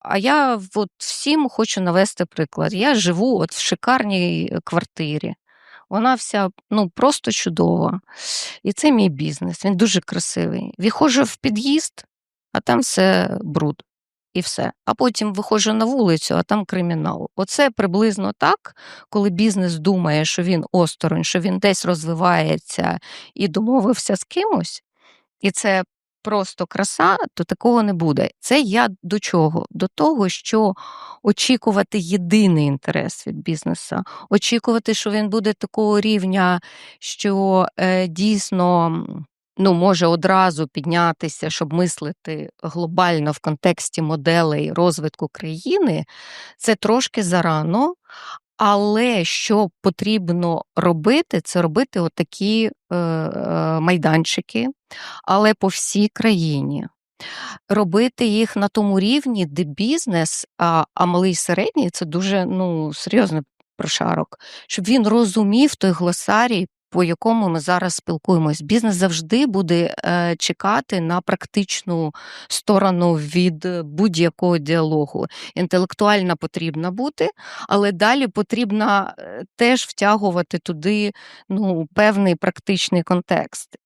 А я от всім хочу навести приклад. Я живу от в шикарній квартирі. Вона вся ну, просто чудова. І це мій бізнес. Він дуже красивий. Виходжу в під'їзд, а там все бруд. І все. А потім виходжу на вулицю, а там кримінал. Оце приблизно так, коли бізнес думає, що він осторонь, що він десь розвивається і домовився з кимось, і це просто краса, то такого не буде. Це я до чого? До того, що очікувати єдиний інтерес від бізнесу, очікувати, що він буде такого рівня, що е, дійсно. Ну, може одразу піднятися, щоб мислити глобально в контексті моделей розвитку країни, це трошки зарано. Але що потрібно робити, це робити отакі е, е, майданчики, але по всій країні. Робити їх на тому рівні, де бізнес, а, а малий і середній це дуже ну, серйозний прошарок, щоб він розумів той глосарій, по якому ми зараз спілкуємось. Бізнес завжди буде е, чекати на практичну сторону від будь-якого діалогу. Інтелектуальна потрібна бути, але далі потрібно е, теж втягувати туди ну, певний практичний контекст.